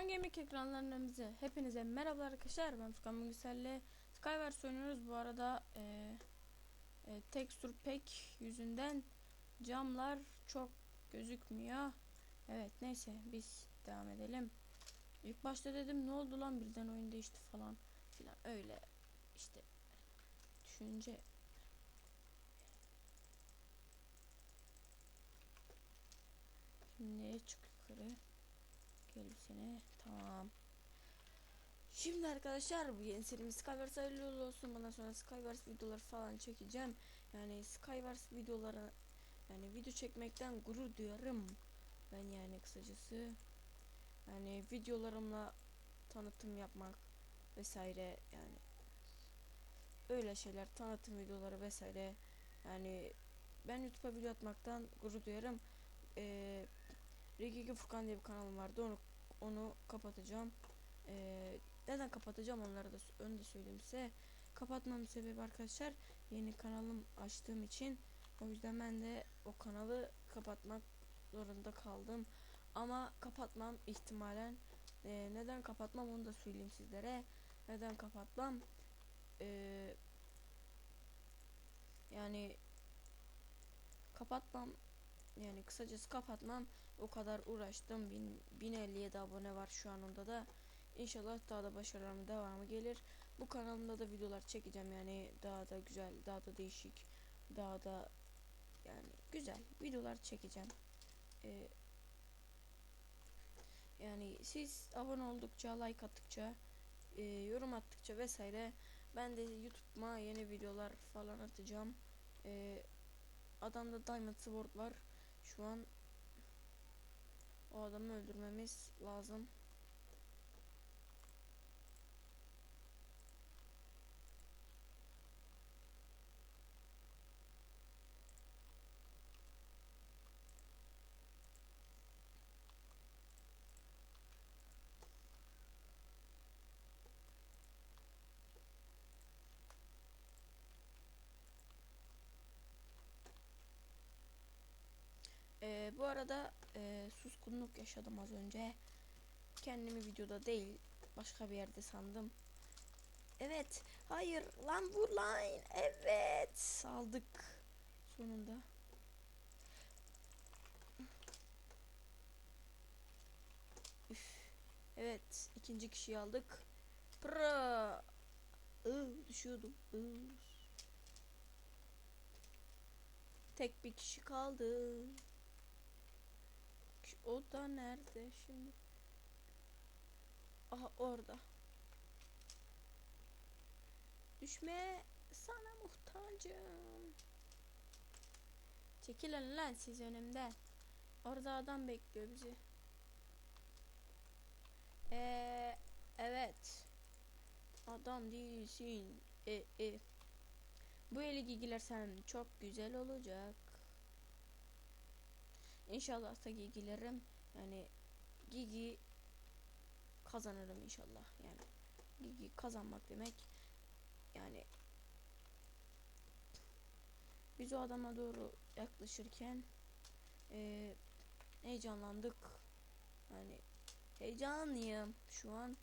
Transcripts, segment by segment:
Furkan Gemik ekranlarımızı hepinize merhaba arkadaşlar. Ben Furkan Müngüsel'le Skywars oynuyoruz. Bu arada e, e, texture pack yüzünden camlar çok gözükmüyor. Evet neyse biz devam edelim. İlk başta dedim ne oldu lan? Birden oyun değişti falan filan. Öyle işte düşünce. Şimdi çık yukarı Gölgesini. Tamam. Şimdi arkadaşlar bu yeni serimiz Skyverse hayırlı olsun. Bundan sonra Skyverse videoları falan çekeceğim. Yani Skyverse videoları yani video çekmekten gurur duyarım. Ben yani kısacası yani videolarımla tanıtım yapmak vesaire yani öyle şeyler tanıtım videoları vesaire yani ben YouTube'a video atmaktan gurur duyarım. Ee, 22 Furkan diye bir kanalım vardı. Onu onu kapatacağım. Ee, neden kapatacağım onları da önce söyleyeyim size. Kapatmamın sebebi arkadaşlar yeni kanalım açtığım için o yüzden ben de o kanalı kapatmak zorunda kaldım. Ama kapatmam ihtimalen e, neden kapatmam onu da söyleyeyim sizlere. Neden kapatmam? Ee, yani kapatmam yani kısacası kapatmam o kadar uğraştım. Bin, 1057 abone var şu an onda da. İnşallah daha da başarılarım devamı gelir. Bu kanalımda da videolar çekeceğim yani daha da güzel, daha da değişik, daha da yani güzel videolar çekeceğim. Ee, yani siz abone oldukça, like attıkça, e, yorum attıkça vesaire ben de YouTube'ma yeni videolar falan atacağım. Ee, adamda Diamond Sword var. Şu an o adamı öldürmemiz lazım. Ee, bu arada e, suskunluk yaşadım az önce. Kendimi videoda değil başka bir yerde sandım. Evet. Hayır. Lan bu line. Evet. Aldık. Sonunda. Üf. Evet. ikinci kişiyi aldık. Pra. Iı, düşüyordum. Iı. Tek bir kişi kaldı. O da nerede şimdi? Aha orada. Düşme sana muhtacım. Çekilin lan siz önümden. Orada adam bekliyor bizi. Ee, evet. Adam değilsin. E, e. Bu eli giygilersen çok güzel olacak. İnşallah da gigilerim yani gigi kazanırım inşallah. Yani gigi kazanmak demek yani biz o adama doğru yaklaşırken e, heyecanlandık. Yani heyecanlıyım şu an.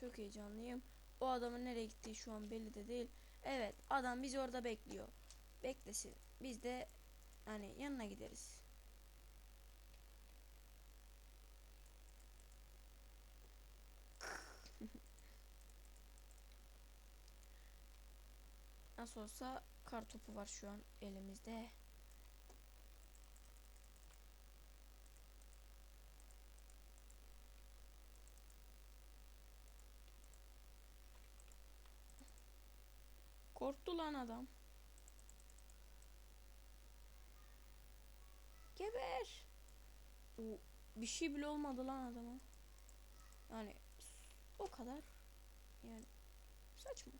Çok heyecanlıyım. O adamın nereye gittiği şu an belli de değil. Evet adam bizi orada bekliyor. Beklesin. Biz de hani yanına gideriz Nasıl olsa kar topu var şu an elimizde. Korktu lan adam. Geber. Bir şey bile olmadı lan adama. Yani o kadar. Yani saçma.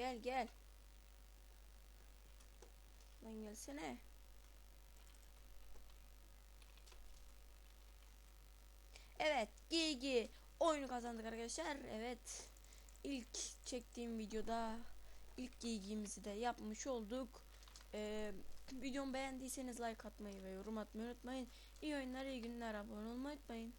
Gel gel. Lan gelsene. Evet GG oyunu kazandık arkadaşlar. Evet. ilk çektiğim videoda ilk giygimizi de yapmış olduk. Ee, videomu beğendiyseniz like atmayı ve yorum atmayı unutmayın. İyi oyunlar, iyi günler, abone olmayı unutmayın.